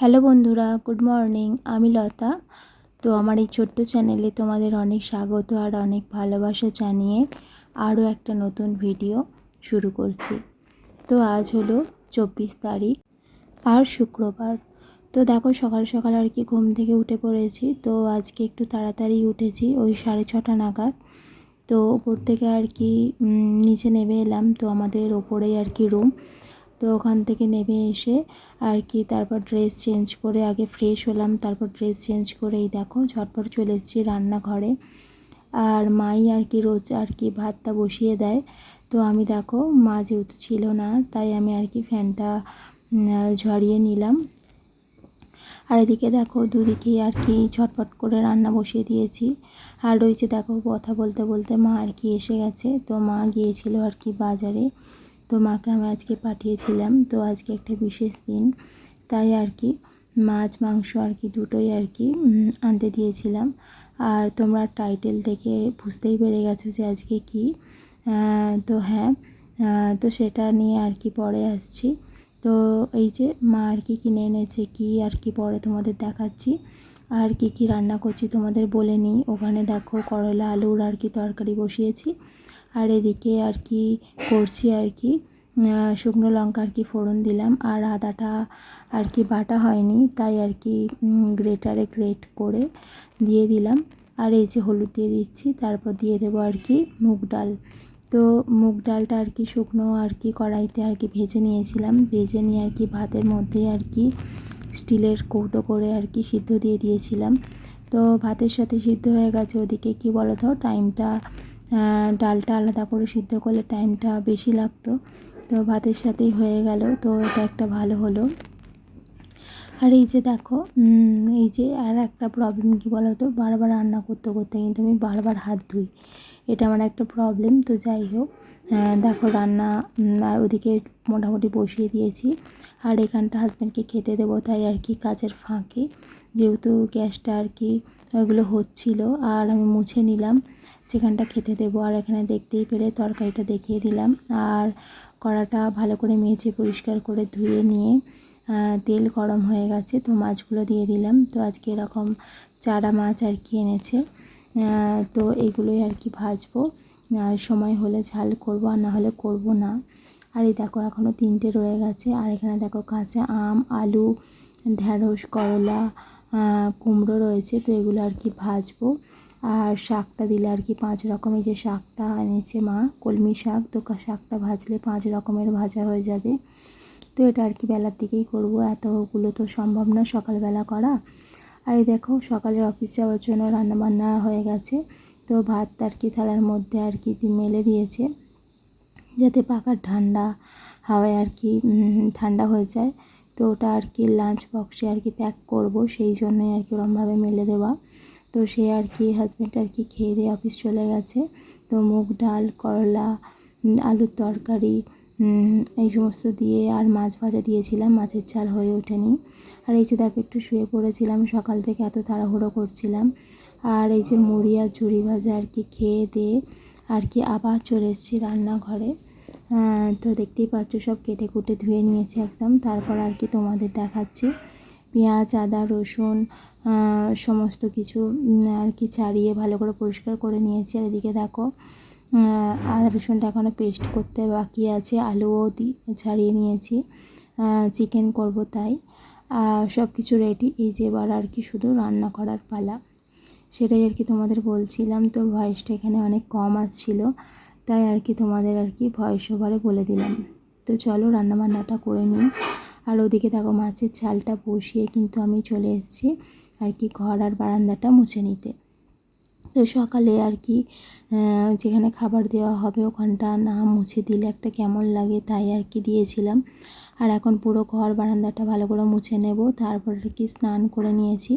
Hello বন্ধুরা, good morning. আমি লতা। তো আমার এই ছোট্ট চ্যানেলে তোমাদের অনেক স্বাগত আর অনেক ভালোবাসা জানিয়ে আরও একটা নতুন ভিডিও শুরু করছি। তো আজ হলো চব্বিশ তারিখ আর শুক্রবার। তো দেখো, সকাল সকাল আর কি ঘুম থেকে উঠে পড়েছি। তো আজকে একটু তাড়াতাড়ি উঠেছি ওই সাড়ে ছটা নাগাদ। তো ওপর থেকে আর কি নিচে নেমে এলাম। তো আমাদের ওপরেই আর কি রুম তো ওখান থেকে নেমে এসে আর কি তারপর ড্রেস চেঞ্জ করে আগে ফ্রেশ হলাম, তারপর ড্রেস চেঞ্জ করে এই দেখো ঝটপট চলে এসেছি রান্নাঘরে। আর মাই আর কি রোজ আর কি ভাতটা বসিয়ে দেয়। তো আমি দেখো, মা যেহেতু ছিল না, তাই আমি আর কি ফ্যানটা ঝরিয়ে নিলাম। আর এদিকে দেখো দুদিকেই আর কি ঝটপট করে রান্না বসিয়ে দিয়েছি। আর রয়েছে দেখো কথা বলতে বলতে মা আর কি এসে গেছে। তো মা গিয়েছিল আর কি বাজারে। তো মাকে আমি আজকে পাঠিয়েছিলাম, তো আজকে একটা বিশেষ দিন। তাই আর কি, মাছ, মাংস আর কি দুটোই আর কি আনতে দিয়েছিলাম। আর তোমরা টাইটেল দেখে বুঝতেই পেরে গেছো যে আজকে কি। তো হ্যাঁ তো সেটা নিয়ে আর কি পরে আসছি। তো এই যে মা আর কি কিনে এনেছে, কি আর কি পরে তোমাদের দেখাচ্ছি। আর কি কি রান্না করছি তোমাদের বলে নিই। ওখানে দেখো করলা, আলুর আর কি তরকারি বসিয়েছি। আর এদিকে আর কি করছি আর কি শুকনো লঙ্কা আর কি ফোড়ন দিলাম আর আদাটা আর কি বাটা হয়নি তাই আর কি গ্রেটারে গ্রেট করে দিয়ে দিলাম আর এই যে হলুদ দিয়ে দিচ্ছি তারপর দিয়ে দেবো আর কি মুগ ডাল তো মুগ ডালটা আর কি শুকনো আর কি কড়াইতে আর কি ভেজে নিয়েছিলাম ভেজে নিয়ে আর কি ভাতের মধ্যে আর কি স্টিলের কৌটো করে আর কি সিদ্ধ দিয়ে দিয়েছিলাম তো ভাতের সাথে সিদ্ধ হয়ে গেছে ওদিকে কি বলো তো টাইমটা ডালটা আলাদা করে সিদ্ধ করলে টাইমটা বেশি লাগতো। তো ভাতের সাথেই হয়ে গেল। তো এটা একটা ভালো হলো। আর এই যে দেখো এই যে আর একটা প্রবলেম কী বলো তো বারবার রান্না করতে করতে কিন্তু আমি বারবার হাত ধুই। এটা আমার একটা প্রবলেম তো যাই হোক। দেখো রান্না ওদিকে মোটামুটি বসিয়ে দিয়েছি। আর এখানটা হাজব্যান্ডকে খেতে দেবো, তাই আর কি কাজের ফাঁকে। যেহেতু গ্যাসটা আর কি ওইগুলো হচ্ছিল, আর আমি মুছে নিলাম। সেখানটা খেতে দেবো। আর এখানে দেখতেই পেলে তরকারিটা দেখিয়ে দিলাম। আর কড়াটা ভালো করে মেজে পরিষ্কার করে ধুয়ে নিয়ে তেল গরম হয়ে গেছে, তো মাছগুলো দিয়ে দিলাম। তো আজকে এরকম চারা মাছ আর কি এনেছে। তো এগুলোই আর কি ভাজবো। সময় হলে ঝাল করব, আর না হলে করব না। আর এই দেখো এখনও তিনটে রয়ে গেছে। আর এখানে দেখো, কাঁচা আম, আলু, ঢ্যাঁড়স, করলা কুমড়ো রয়েছে। তো এগুলো আর কি ভাজবো। আর শাকটা দিলে আর কি পাঁচ রকমের যে শাকটা এনেছে মা, কলমি শাক তো শাকটা ভাজলে পাঁচ রকমের ভাজা হয়ে যাবে। তো এটা আর কি বেলার দিকেই করব, এতগুলো তো সম্ভব না সকালবেলা করা। আর এই দেখো সকালের অফিস যাওয়ার জন্য রান্নাবান্না হয়ে গেছে, তো ভাত আর কি থালার মধ্যে আর কি মেলে দিয়েছে, যাতে পাকার ঠান্ডা হাওয়ায় আর কি ঠান্ডা হয়ে যায়। তো ওটা আর কি লাঞ্চ বক্সে আর কি প্যাক করব, সেই জন্যই আর কি ওরমভাবে মেলে দেওয়া। তো সে আর কি হাজব্যান্ড আর কি খেয়ে দিয়ে অফিস চলে গেছে। তো মুগ ডাল, করলা আলুর তরকারি এই সমস্ত দিয়ে আর মাছ ভাজা দিয়েছিলাম। মাছের ঝাল হয়ে ওঠেনি। আর এই যে দেখো, একটু শুয়ে পড়েছিলাম, সকাল থেকে এত তাড়াহুড়ো করছিলাম। আর এই যে মুড়ি আর ঝুড়ি ভাজা আর কি খেয়ে দিয়ে আর কি আবার চলে এসেছি রান্নাঘরে। তো দেখতেই পাচ্ছ, সব কেটে কুটে ধুয়ে নিয়েছি একদম। তারপর আর কি তোমাদের দেখাচ্ছি। পেঁয়াজ, আদা, রসুন সমস্ত কিছু আর কি ছাড়িয়ে ভালো করে পরিষ্কার করে নিয়েছি। আর এদিকে দেখো আদা, রসুনটা এখনও পেস্ট করতে বাকি আছে। আলুও ছাড়িয়ে নিয়েছি। চিকেন করব তাই। সব কিছু রেডি এই যে এবার আর কি শুধু রান্না করার পালা। সেটাই আর কি তোমাদের বলছিলাম। তো ভয়েসটা এখানে অনেক কম আসছিল। তাই আর কি তোমাদের আর কি ভয়েস ওভারে বলে দিলাম। তো চলো রান্নাবান্নাটা করে নিই। আর ওদিকে দেখো মাছের ঝালটা বসিয়ে কিন্তু আমি চলে এসেছি আর কি ঘর আর বারান্দাটা মুছে নিতে। তো সকালে আর কি যেখানে খাবার দেওয়া হবে ওখানটা না মুছে দিলে একটা কেমন লাগে তাই আর কি দিয়েছিলাম। আর এখন পুরো ঘর বারান্দাটা ভালো করে মুছে নেব, তারপর আর কি স্নান করে নিয়েছি।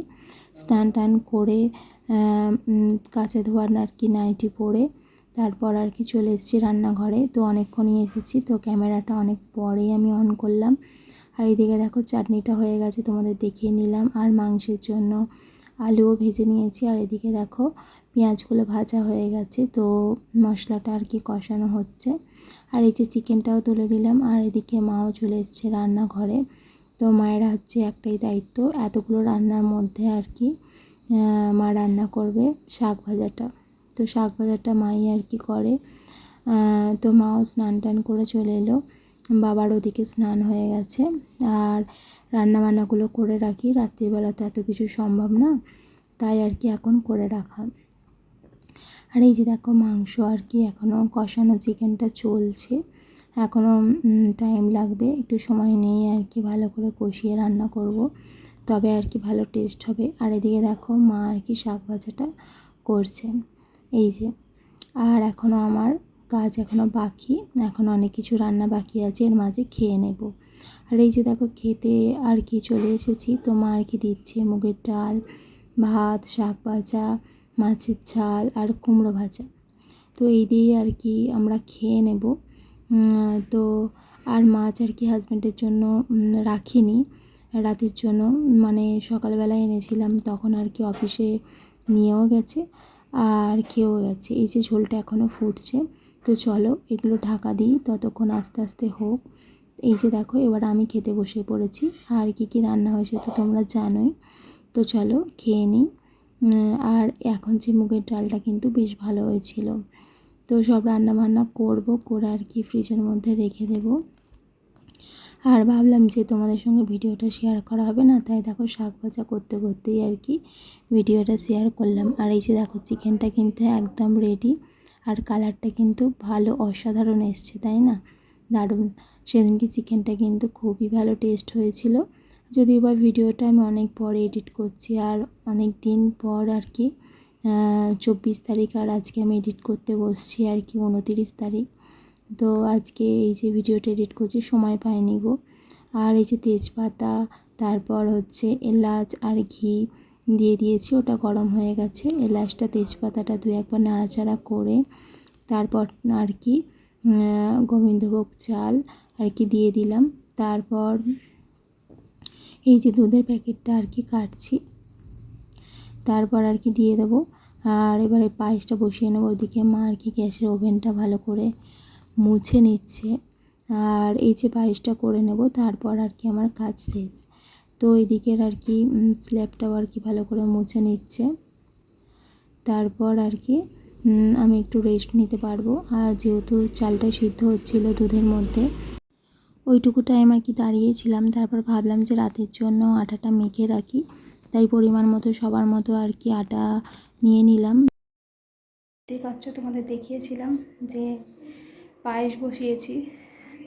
স্নান টান করে কাঁচা ধোয়ার আর কি নাইটি পরে তারপর আর কি চলে এসেছি রান্নাঘরে। তো অনেকক্ষণই এসেছি, তো ক্যামেরাটা অনেক পরেই আমি অন করলাম। আর এদিকে দেখো চাটনিটা হয়ে গেছে, তোমাদের দেখিয়ে নিলাম। আর মাংসের জন্য আলুও ভেজে নিয়েছি। আর এদিকে দেখো পেঁয়াজগুলো ভাজা হয়ে গেছে, তো মশলাটা আর কি কষানো হচ্ছে। আর এই যে চিকেনটাও তুলে দিলাম। আর এদিকে মাও চলে এসছে রান্নাঘরে। তো মায়ের হচ্ছে একটাই দায়িত্ব, এতগুলো রান্নার মধ্যে আর কি মা রান্না করবে শাক ভাজাটা। তো শাক ভাজাটা মাই আর কি করে। তো মাও স্নান টান করে চলে এলো। বাবার ওদিকে স্নান হয়ে গেছে। আর রান্না বান্নাগুলো করে রাখি। রাত্রিবেলা তো এত কিছু সম্ভব না, তাই আর কি এখন করে রাখা। আর এই যে দেখো মাংস আর কি এখনও কষানো চিকেনটা চলছে। এখনও টাইম লাগবে। একটু সময় নিয়ে আর কি ভালো করে কষিয়ে রান্না করব। তবে আর কি ভালো টেস্ট হবে। আর এদিকে দেখো মা আর কি শাক ভাজাটা করছে। এই যে, আর এখনও আমার কাজ এখনও বাকি, এখন অনেক কিছু রান্না বাকি আছে, এর মাঝে খেয়ে নেব। আর এই যে দেখো, খেতে আর কি চলে এসেছি তো মা আর কি দিচ্ছে? মুগের ডাল, ভাত, শাক ভাজা, মাছের ঝাল আর কুমড়ো ভাজা। তো এই দিয়ে আর কি আমরা খেয়ে নেব। তো আর মাছ আর কি হাজব্যান্ডের জন্য রাখিনি। রাতের জন্য মানে সকালবেলায় এনেছিলাম, তখন আর কি অফিসে নিয়েও গেছে আর খেয়েও গেছে। এই যে ঝোলটা এখনও ফুটছে। তো চলো, এগুলো ঢাকা দিই, ততক্ষণ আস্তে আস্তে হোক। এই যে দেখো, এবার আমি খেতে বসে পড়েছি। আর কি কি রান্না হয়েছে তো তোমরা জানোই। তো চলো, খেয়ে নিই। আর এখন যে মুগের ডালটা কিন্তু বেশ ভালো হয়েছিল। তো সব রান্না বান্না করব, করে আর কি ফ্রিজের মধ্যে রেখে দেব। আর ভাবলাম যে তোমাদের সঙ্গে ভিডিওটা শেয়ার করা হবে না, তাই দেখো শাক ভাজা করতে করতেই আর কি ভিডিওটা শেয়ার করলাম। আর এই যে দেখো চিকেনটা কিন্তু একদম রেডি আর কালারটা কিন্তু ভালো, অসাধারণ এসছে, তাই না? দারুণ। সেদিনকে চিকেনটা কিন্তু খুবই ভালো টেস্ট হয়েছিল। যদিও বা ভিডিওটা আমি অনেক পরে এডিট করছি আর অনেক দিন পর আর কি চব্বিশ তারিখ আর আজকে আমি এডিট করতে বসছি আর কি উনতিরিশ তারিখ। তো আজকে এই যে ভিডিওটা এডিট করছি, সময় পাইনি গো। আর এই যে তেজপাতা, তারপর হচ্ছে এলাচ আর ঘি দিয়ে দিয়েছি, ওটা গরম হয়ে গেছে। এলাচটা, তেজপাতাটা দু একবার নাড়াচাড়া করে তারপর আর কি গোবিন্দভোগ চাল আর কি দিয়ে দিলাম। তারপর এই যে দুধের প্যাকেটটা আর কি কাটছি, তারপর আর কি দিয়ে দেবো। আর এবারে পায়েসটা বসিয়ে নেব, ওদিকে মা আর কি গ্যাসের ওভেনটা ভালো করে মুছে নিচ্ছে। আর এই যে পায়েসটা করে নেব, তারপর আর কি আমার কাজ শেষ। তো এদিকের আর কি স্ল্যাবটাও আর কি ভালো করে মুছে নিচ্ছে। তারপর আর কি আমি একটু রেস্ট নিতে পারব। আর যেহেতু চালটা সিদ্ধ হচ্ছিল দুধের মধ্যে, ওইটুকু টাইম আর কি দাঁড়িয়েছিলাম। তারপর ভাবলাম যে রাতের জন্য আটাটা মেখে রাখি। তাই পরিমাণ মতো সবার মতো আর কি আটা নিয়ে নিলাম। দেখতেই পাচ্ছ, তোমাদের দেখিয়েছিলাম যে পায়েস বসিয়েছি।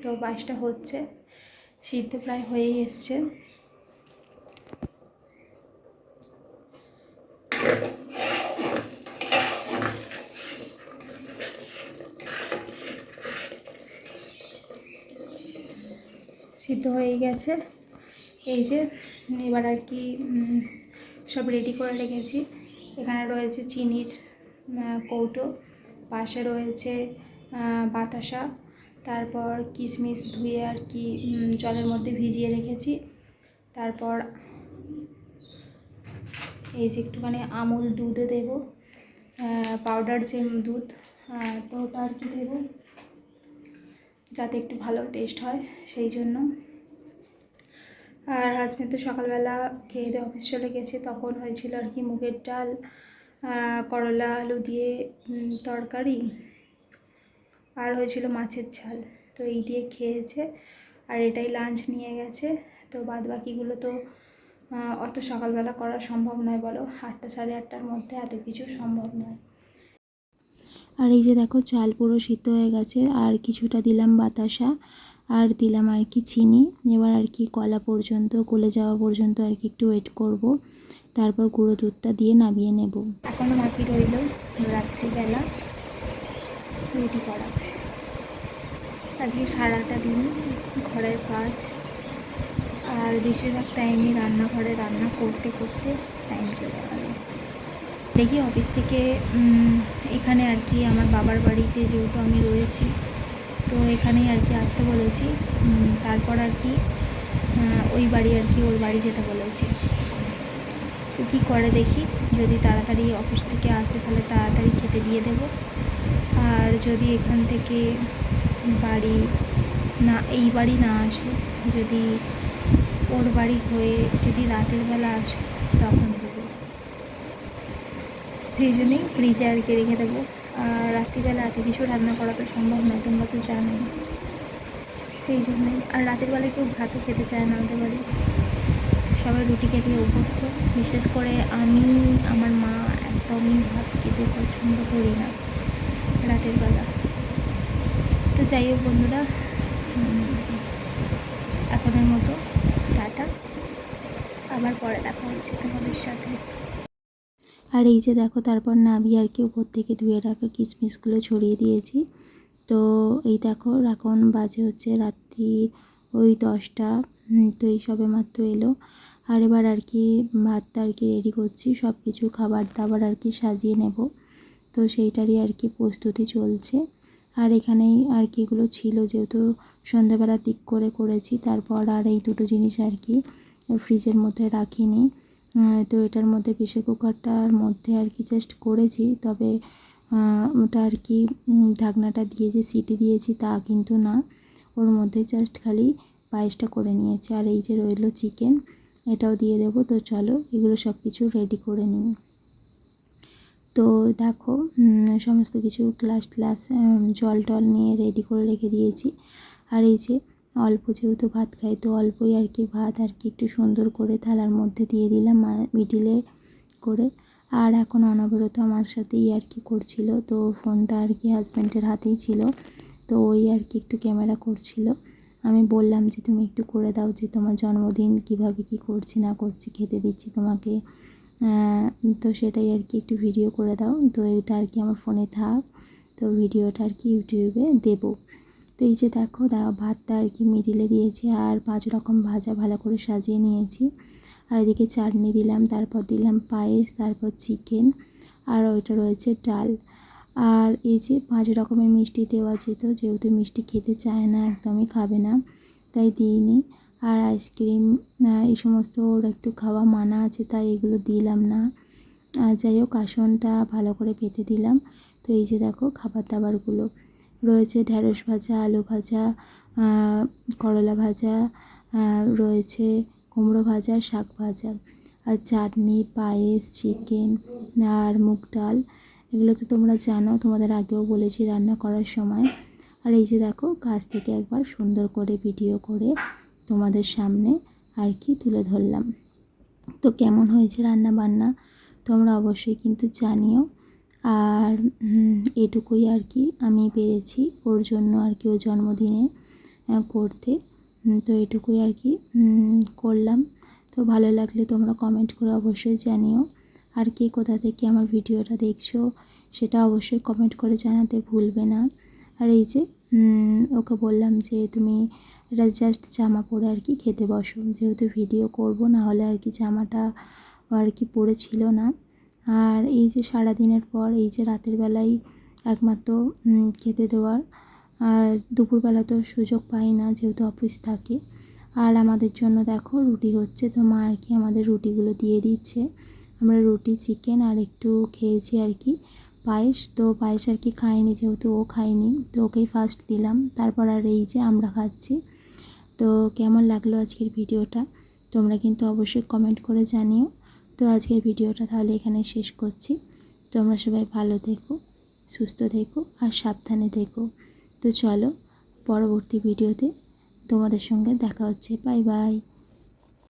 তো পায়েসটা হচ্ছে, সিদ্ধ প্রায় হয়েই এসছে। সিদ্ধ হয়ে গেছে। এই যে, এবার আর কি সব রেডি করে রেখেছি। এখানে রয়েছে চিনির কৌটো, পাশে রয়েছে বাতাসা, তারপর কিশমিশ ধুয়ে আর কি জলের মধ্যে ভিজিয়ে রেখেছি। তারপর এই যে একটুখানি আমুল দুধে দেব পাউডার যে দুধ তো ওটা আর কি দেবো। যাতে একটু ভালো টেস্ট হয়, সেই জন্য। আর হাজব্যান্ড তো সকালবেলা খেয়ে দিয়ে অফিস চলে গেছে, তখন হয়েছিল আর কি মুগের ডাল করলা, আলু দিয়ে তরকারি আর হয়েছিল মাছের ঝাল। তো এই দিয়ে খেয়েছে আর এটাই লাঞ্চ নিয়ে গেছে। তো বাদ বাকিগুলো তো অত সকালবেলা করা সম্ভব নয় বলো। আটটা সাড়ে আটটার মধ্যে এত কিছু সম্ভব নয়। আর এই যে দেখো, চাল পুরো সিদ্ধ হয়ে গেছে। আর কিছুটা দিলাম বাতাসা, আর দিলাম আর কি চিনি। এবার আর কি কলা পর্যন্ত, গলে যাওয়া পর্যন্ত আর কি একটু ওয়েট করব। তারপর গুঁড়ো দুধটা দিয়ে নামিয়ে নেব। এখনও বাকি রইল রাত্রিবেলা রুটি করা। আজকে সারাটা দিন ঘরের কাজ। আর বেশিরভাগ টাইমই রান্নাঘরে রান্না করতে করতে টাইম চলে গেল। দেখি অফিস থেকে এখানে আর কি আমার বাবার বাড়িতে যেহেতু আমি রয়েছি, তো এখানেই আর কি আসতে বলেছি। তারপর আর কি ওই বাড়ি আর কি ওর বাড়ি যেতে বলেছি। তো কী করে দেখি, যদি তাড়াতাড়ি অফিস থেকে আসে তাহলে তাড়াতাড়ি খেতে দিয়ে দেব। আর যদি এখান থেকে বাড়ি না, এই বাড়ি না আসে, যদি ওর বাড়ি হয়ে যদি রাতের বেলা আসে তখন দেবো। সেই জন্যই ফ্রিজে আর কি রেখে দেবো। আর রাত্রিবেলা এত কিছু রান্না করা তো সম্ভব নয়, তোমরা তো জানোই। সেই জন্যই আর রাতের বেলায় কেউ ভাতও খেতে চায় না আমাদের বাড়ি। সবাই রুটি খেতে অভ্যস্ত। বিশেষ করে আমি, আমার মা একদমই ভাত খেতে পছন্দ করি না রাতের বেলা। তো যাই হোক বন্ধুরা এখনের মতো টাটা। আবার পরে দেখা হচ্ছে তোমাদের সাথে। আর এই যে দেখো, তারপর নাবি আর কি উপর থেকে ধুয়ে রাখা কিশমিশগুলো ছড়িয়ে দিয়েছি। তো এই দেখো, এখন বাজে হচ্ছে রাত্রি ওই দশটা তো এই সবে মাত্র এলো। আর এবার আর কি ভাতটা আর কি রেডি করছি সব কিছু খাবার দাবার আর কি সাজিয়ে নেব। তো সেইটারই আর কি প্রস্তুতি চলছে। আর এখানেই আর কি এগুলো ছিল, যেহেতু সন্ধ্যাবেলার দিক করে করেছি, তারপর আর এই দুটো জিনিস আর কি ফ্রিজের মধ্যে রাখিনি। তো এটার মধ্যে প্রেশার কুকারটার মধ্যে আর কি জাস্ট করেছি। তবে ওটা আর কি ঢাকনাটা দিয়ে যে সিটি দিয়েছি তা কিন্তু না। ওর মধ্যে জাস্ট খালি পায়েসটা করে নিয়েছি। আর এই যে রইল চিকেন এটাও দিয়ে দেবো। তো চলো, এগুলো সব কিছু রেডি করে নিই। তো দেখো সমস্ত কিছু গ্লাস গ্লাস জল টল নিয়ে রেডি করে রেখে দিয়েছি। আর এই যে অল্প যেহেতু ভাত খাই, তো অল্পই আর কি ভাত আর কি একটু সুন্দর করে থালার মধ্যে দিয়ে দিলাম মিডিলে করে। আর এখন অনবরত আমার সাথেই আর কি করছিল, তো ফোনটা আর কি হাজব্যান্ডের হাতেই ছিল, তো ওই আর কি একটু ক্যামেরা করছিল। আমি বললাম যে, তুমি একটু করে দাও যে, তোমার জন্মদিন কীভাবে কি করছি, না করছি, খেতে দিচ্ছি তোমাকে। তো সেটাই আর কি একটু ভিডিও করে দাও। তো এটা আর কি আমার ফোনে থাক, তো ভিডিওটা আর কি ইউটিউবে দেবো। তো এই যে দেখো ভাতটা আর কি মিডিলে দিয়েছি আর পাঁচ রকম ভাজা ভালো করে সাজিয়ে নিয়েছি। আর এদিকে চাটনি দিলাম, তারপর দিলাম পায়েস, তারপর চিকেন আর ওইটা রয়েছে ডাল। আর এই যে পাঁচ রকমের মিষ্টি দেওয়া যেত, যেহেতু মিষ্টি খেতে চায় না, একদমই খাবে না, তাই দিইনি। আর আইসক্রিম এই সমস্ত ওর একটু খাওয়া মানা আছে, তাই এগুলো দিলাম না। আর যাই হোক, আসনটা ভালো করে পেতে দিলাম। তো এই যে দেখো, খাবার দাবারগুলো। রয়েছে ঢ্যাঁড়স ভাজা, আলু ভাজা করলা ভাজা রয়েছে কুমড়ো ভাজা, শাক ভাজা আর চাটনি, পায়েস, চিকেন আর মুগ ডাল। এগুলো তো তোমরা জানো, তোমাদের আগেও বলেছি রান্না করার সময়। আর এই যে দেখো কাছ থেকে একবার সুন্দর করে ভিডিও করে তোমাদের সামনে আর কি তুলে ধরলাম। তো কেমন হয়েছে রান্না বান্না তোমরা অবশ্যই কিন্তু জানিও। আর এটুকুই আর কি আমি পেরেছি ওর জন্য আর কি ওর জন্মদিনে করতে। তো এটুকুই আর কি করলাম। তো ভালো লাগলে তোমরা কমেন্ট করে অবশ্যই জানিও। আর কে কোথা থেকে আমার ভিডিওটা দেখছ সেটা অবশ্যই কমেন্ট করে জানাতে ভুলবে না। আর এই যে ওকে বললাম যে তুমি এটা জাস্ট জামা পরে আর কি খেতে বসো। যেহেতু ভিডিও করব না হলে আর কি জামাটা আর কি পরেছিল না। আর এই যে সারা দিনের পর, এই যে রাতের বেলায় একমাত্র খেতে দেওয়ার, আর দুপুরবেলা তো সুযোগ পাই না যেহেতু অফিস থাকে। আর আমাদের জন্য দেখো রুটি হচ্ছে, তো মা আর কি আমাদের রুটিগুলো দিয়ে দিচ্ছে। আমরা রুটি, চিকেন আর একটু খেয়েছি আর কি, পায়েস। তো পায়েস আর কি খাইনি যেহেতু ও খায়নি তো ওকেই ফার্স্ট দিলাম। তারপর আর এই যে আমরা খাচ্ছি। তো কেমন লাগল আজকের ভিডিওটা? তোমরা কিন্তু অবশ্যই কমেন্ট করে জানিও। তো আজকের ভিডিওটা তাহলে এখানে শেষ করছি। তোমরা সবাই ভালো থেকো, সুস্থ থেকো আর সাবধানে থেকো। তো চলো, পরবর্তী ভিডিওতে তোমাদের সঙ্গে দেখা হচ্ছে। Bye bye.